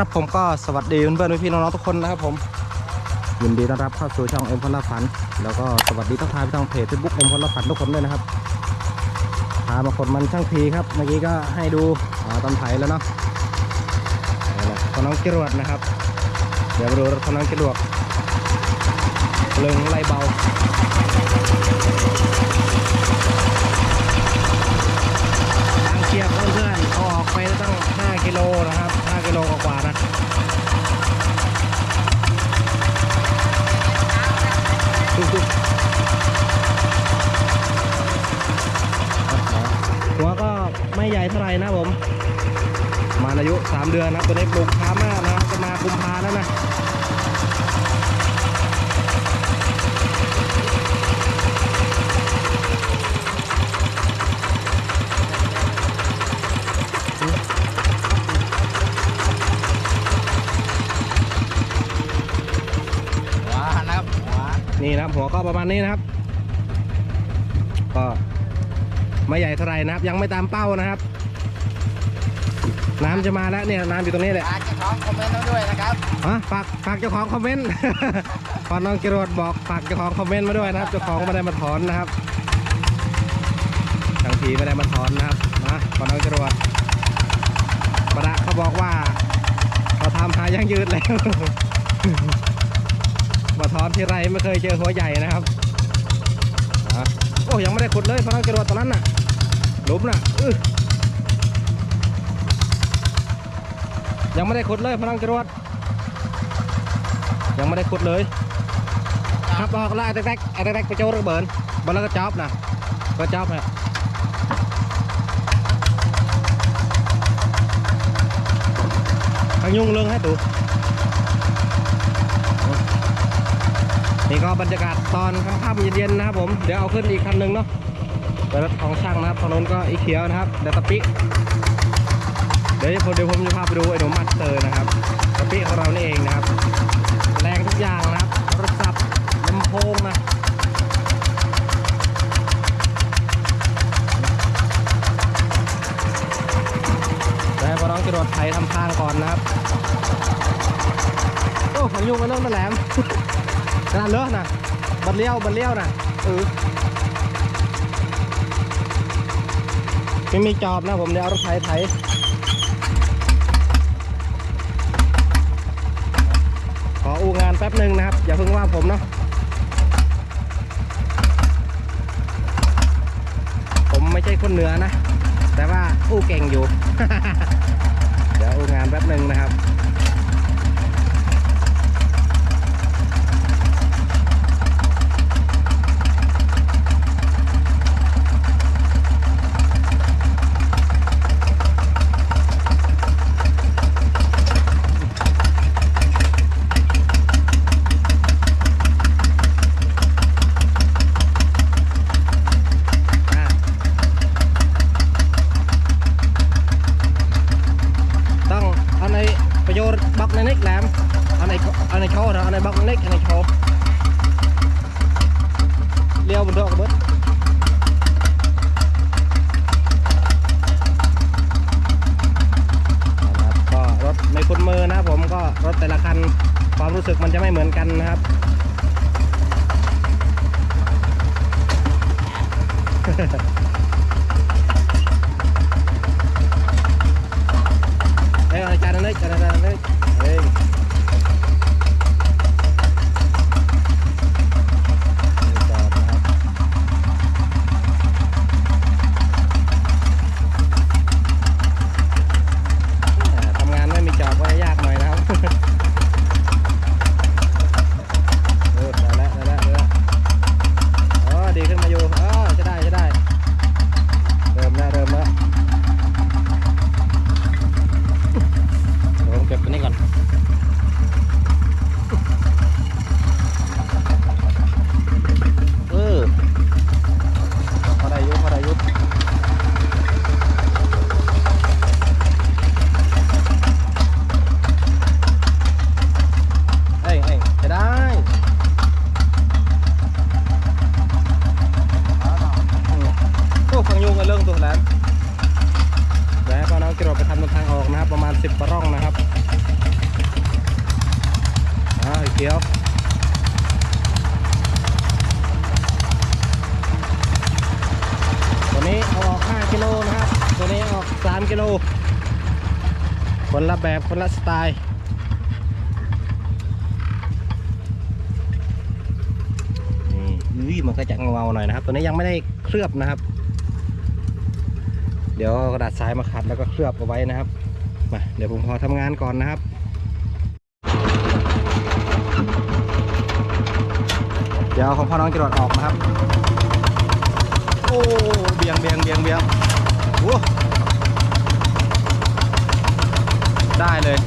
ครับผมก็สวัสดีเพื่อนๆพี่น้องๆทุกคนนะครับผมยินดีต้อนรับเข้าสู่ช่องเอ็มพลฝัน แล้วก็สวัสดีทักทายไปทางเพจเฟซบุ๊กเอ็มพลฝันทุกคนด้วยนะครับพามาคนมันช่างทีครับเมื่อกี้ก็ให้ดูตอนไถแล้วเนาะนี่แหละของน้องจรวดนะครับ เดี๋ยวมาดูรถของน้องจรวดเลิงไล่เบา ทางเชียบเพื่อนๆเอาออกไปตั้ง 5 กิโลนะครับ 5 กิโลกว่าๆนะหัวก็ไม่ใหญ่เท่าไหร่นะผม มาอายุ 3 เดือนนะตัวนี้ปลูกช้ามากนะจะมากุมภาแล้วนะ ว้านะครับว้า นี่นะครับ หัวก็ประมาณนี้นะครับ ก็ไม่ใหญ่เท่าไหร่นะครับ ยังไม่ตามเป้านะครับ น้ำจะมาแล้วเนี่ยน้ำอยู่ตรงนี้แหละฝากเจ้าของคอมเมนต์มาด้วยนะครับฮะฝากฝากเจ้าของคอมเมนต์ พอน้องกิโรดบอกฝากเจ้าของคอมเมนต์มาด้วยนะครับเจ้าของไม่ได้มาถอนนะครับทางทีไม่ได้มาถอนนะครับนะพอน้องกิโรดประดะเขาบอกว่าเขาทำหายังยืดแล้ว มาถอนที่ไรไม่เคยเจอหัวใหญ่นะครับโอ้ยังไม่ได้ขุดเลยพน้องกิโรดตอนนั้นน่ะลุมน่ะยังไม่ได้ขุดเลยพน้องกิโรดยังไม่ได้ขุดเลยครับออกแล้วไอ้แรกๆไอ้แรกๆไปโจ้ระเบิดบอลแล้วก็จอบนะก็จอบฮะทางยุ่งเรื่องให้ตู นี่ก็บรรยากาศตอนค่ำๆเย็นๆนะครับผมเดี๋ยวเอาขึ้นอีกคันหนึ่งเนาะแต่รถของช่างนะครับถนนก็อีเขียวนะครับเดยวตะปิเดี๋ยวผมเดี๋ยวผมจะพาไปดูไอ้หนุ่มมัดเตอร์นะครับตะปิของเรานี่เองนะครับ แรงทุกอย่างนะครับรถสับลำโพงนะได้พอน้องจรวดไทยทำทางก่อนนะครับ โอ้ของยุ่งกันเริ่มนั่นแหลม ขนาด เลือกนะบัดเลี้ยวบัดเลี้ยวนะเออไม่มีจอบนะผมเดี๋ยวเอารถไถไถขออูงานแป๊บหนึ่งนะครับ อย่าเพิ่งว่าผมเนาะผมไม่ใช่คนเหนือนะ แต่ว่าอู้เก่งอยู่ เดี๋ยวอูงานแป๊บหนึ่งนะครับ อะต้องเอาในประโยชน์บล็อกในนิกแหลมเอาในเอาในโชว์เนาะเอาในบล็อกในนิกเอาในโชว์เลี้ยวบนดอกกระเบิดนะครับก็รถไม่คุ้นมือนะครับผมก็รถแต่ละคันความ รู้สึกมันจะไม่เหมือนกันนะครับ Đây rồi, chạy lên đấy, chạy lên đấy. Đây. Đây, chờ นะครับอ่าทำงานไม่มีจอบก็ยากหน่อยนะครับ เออได้แล้วได้แล้วได้แล้วอ๋อดีขึ้นมาอยู่อ๋อจะได้จะได้ เริ่มแล้วเริ่มแล้ว เดี๋ยวผมเก็บตัวนี้ก่อน คนละแบบคนละสไตล์นี่มันก็จะเงาๆหน่อยนะครับ ตัวนี้ยังไม่ได้เคลือบนะครับ เดี๋ยวกระดาษทรายมาขัดแล้วก็เคลือบเอาไว้นะครับมาเดี๋ยวผมขอทำงานก่อนนะครับเดี๋ยวของพ่อน้องจรวดออกนะครับ โอ้ เบียงเบียงเบียงเบียงโอ้ ได้เลย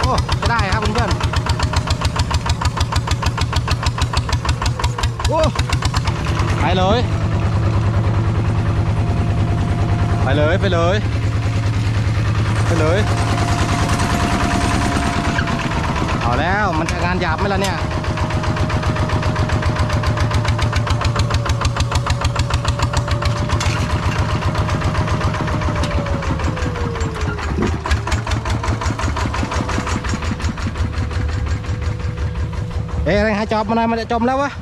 โอ้จะได้ครับเพื่อนๆโอ้ไป เลย ไปเลยไปเลยไปเลยเอาแล้วมันจะงานหยาบไหมล่ะเนี่ยเอ๊ะอะไรหาจอบมาหน่อยมันจะจมแล้ววะ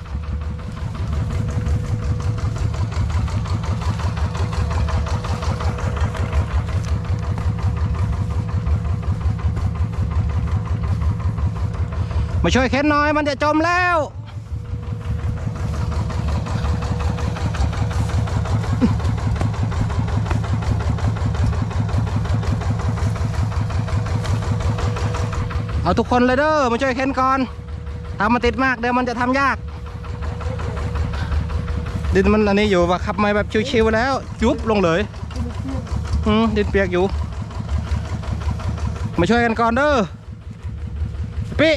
มาช่วยเข็นหน่อยมันจะจมแล้ว เอาทุกคนเลยเด้อมาช่วยเข็นก่อนทำมาติดมากเดี๋ยวมันจะทำยาก ดินมันอันนี้อยู่ว่าขับมาแบบชิวๆแล้วยุบลงเลยอืมดินเปียกอยู่ มาช่วยกันก่อนเด้อพี่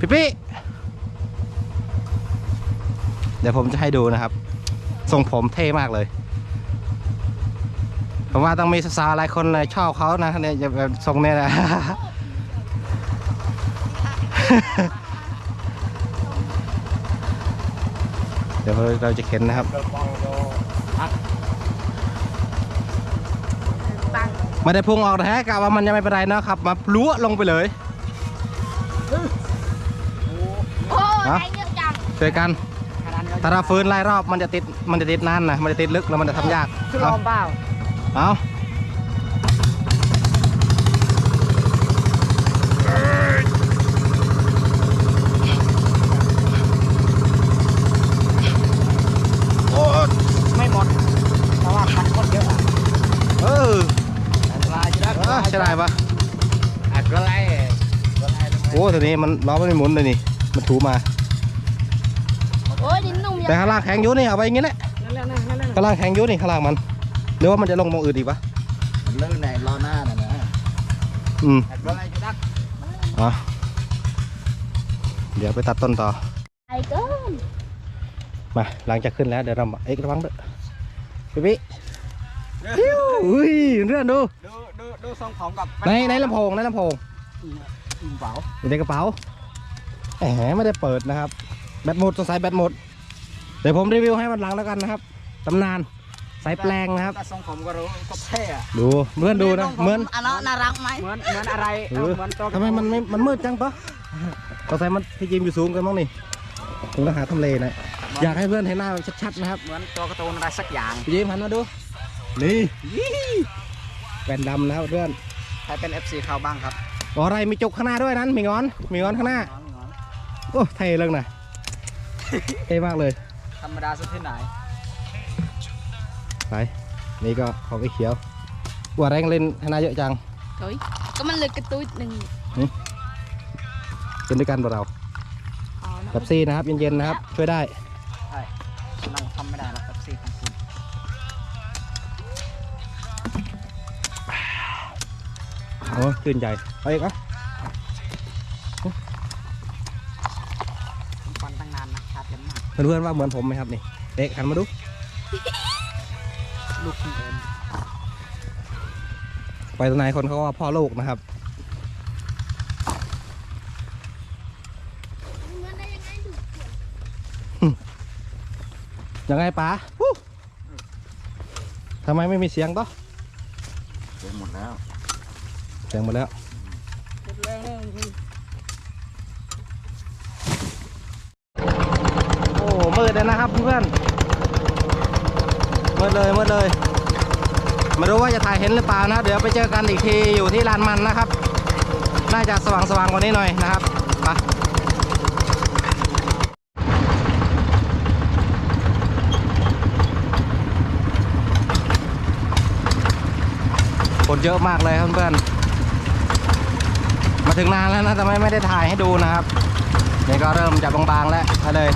พี่พี่เดี๋ยวผมจะให้ดูนะครับ ทรงผมเท่มากเลย ผมว่าต้องมีสาวๆหลายคนเลยชอบเขานะเนี่ยอย่าแบบทรงเนี้ยนะเดี๋ยวเราจะเข็นนะครับไม่ได้พุ่งออกแท้กะว่ามันยังไม่เป็นไรนะครับมาล้วลงไปเลย โอ้ยฮะแรงเยอะจังช่วยกันถ้าเราฟื้นไล่รอบมันจะติดมันจะติดนานนะมันจะติดลึกแล้วมันจะทำยากคือลเอามเปล่าเอาโอ้ไม่หมดเพราะว่าพันคนเยอะอะเอออันตรายจะได้เออใช่ได้ปะอัดก็ไล่ก็ไล่ลงมาโอ้ตัวนี้มันล้อมันไม่หมุนเลยนี่ มันถูมาโอ้ยดินนุ่ม แต่ยังข้างล่างแข็งอยู่นี่เอาไปอย่างงี้แหละนั่นแหละนั่นแหละข้างล่างแข็งอยู่นี่ข้างล่างมันหรือว่ามันจะลงมองอื่นอีกปะเลื่อนไหนรอหน้าน่ะนะอืมอัดก็ไล่จะดักเอะเดี๋ยวไปตัดต้นต่อไอ้เกินมาหลังจากขึ้นแล้วเดี๋ยวเรามาเอ็กระวังด้วยพี่พี่ฮิ้วอุ้ยเรื่องดูดูดูดูทรงผมกับในในลำโพงในลำโพงอืมเปล่าอยู่ในกระเป๋าแหมไม่ได้เปิดนะครับแบตหมดต้องใส่แบตหมด เดี๋ยวผมรีวิวให้มันหลังแล้วกันนะครับตำนานสายแปลงนะครับแต่ทรงผมก็รู้ก็เท่อะดูเพื่อนดูนะเหมือนอันนั้นน่ารักไหมเหมือนเหมือนอะไรเอเอออเหมือนตัวทำไมมันไม่มันมืดจังปะต้องใส่มันที่จริงอยู่สูงกันมั้งนี่ผมต้องหาทำเลหนะอยากให้เพื่อนเห็นหน้าแบบชัดๆนะครับเหมือนตัวการ์ตูนอะไรสักอย่างพี่ยิ้มหันมาดูนี่แว่นดำนะครับเพื่อนใครเป็น FC เขาบ้างครับอ๋ออะไรมีจุกข้างหน้าด้วยนั้นมีงอนมีงอนข้างหน้าน้องน้องโอ้เท่เลยนะเท่มากเลย ธรรมดาสุดที่ไหนไปนี่ก็ของไอ้เขียวว่าแรงเล่นให้หน้าเยอะจัง เฮ้ยก็มันเหลือกระตุ้ยหนึ่งเป็นด้วยกันบ่เราอ๋อนะกับซี่นะครับ เย็นๆนะครับ ช่วยได้ใช่เราทำไม่ได้หรอก FC ของคุณโอ้ชื่นใจ เอาอีกอะ เพื่อนๆว่าเหมือนผมไหมครับนี่เด็กหันมาดูลูกไปตรงไหนคนเขาว่าพ่อลูกนะครับยังไงป๋าทำไมไม่มีเสียงต่อเสียงหมดแล้ว เสียงหมดแล้ว ดเลยนะครับเพื่อนมืดเลยมืดเลยไม่รู้ว่าจะถ่ายเห็นหรือเปล่านะ เดี๋ยวไปเจอกันอีกทีอยู่ที่ลานมันนะครับ น่าจะสว่างสว่างกว่านี้หน่อยนะครับไปคนเยอะมากเลยเพื่อนๆมาถึงนานแล้วนะแต่ไม่ไม่ได้ถ่ายให้ดูนะครับนี่ก็เริ่มจะบางๆแล้วก็เลย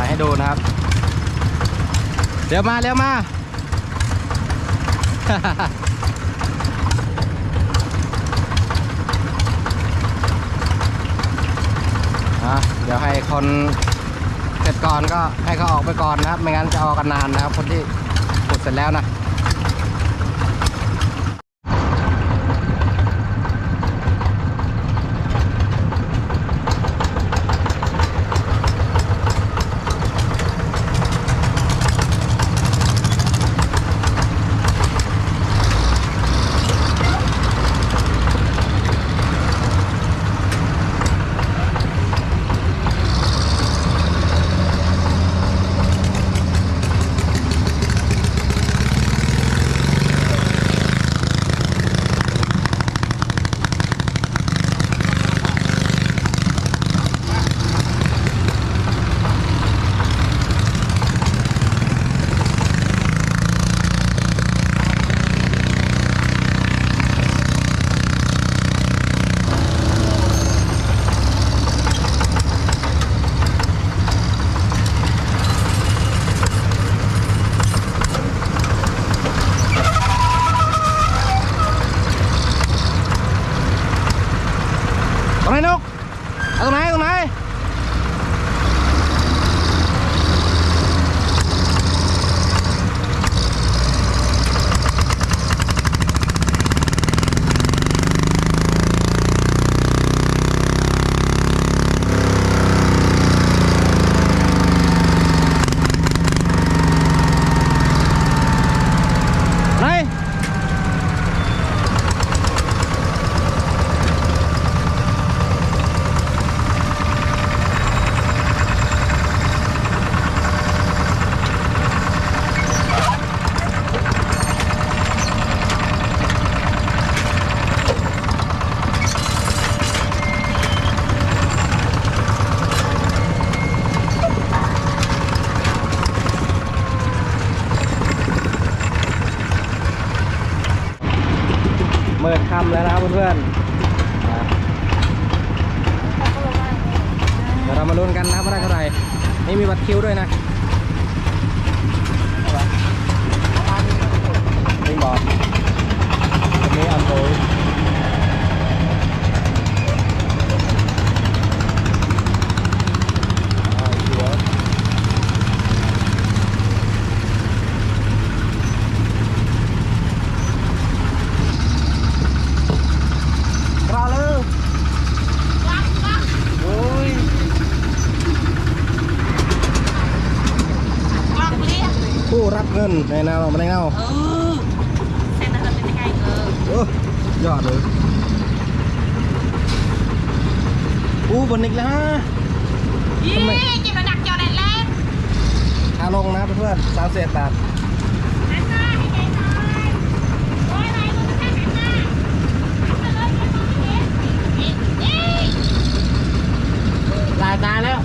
ถ่ายให้ดูนะครับ เร็วมาเร็วมา เดี๋ยวให้คนเสร็จก่อนก็ให้เขาออกไปก่อนนะครับ ไม่งั้นจะออกกันนานนะครับ คนที่ขุดเสร็จแล้วนะ ผู้รับเงินในนาวมาในเงาเออเส้นนั้นจะเป็นยังไงเออโอ้ยอดเลยอู้บนอีกแล้วยี่ทำไมจิบระดักจอแดนแรงขาลงนะเพื่อนสามเศษบาทหันหน้าให้เห็นหน่อยโอ้ยไหนมึงจะแค่หันหน้าหันมาเลยเดี๋ยวมองไม่เห็นนี่นี่ลายตาแล้ว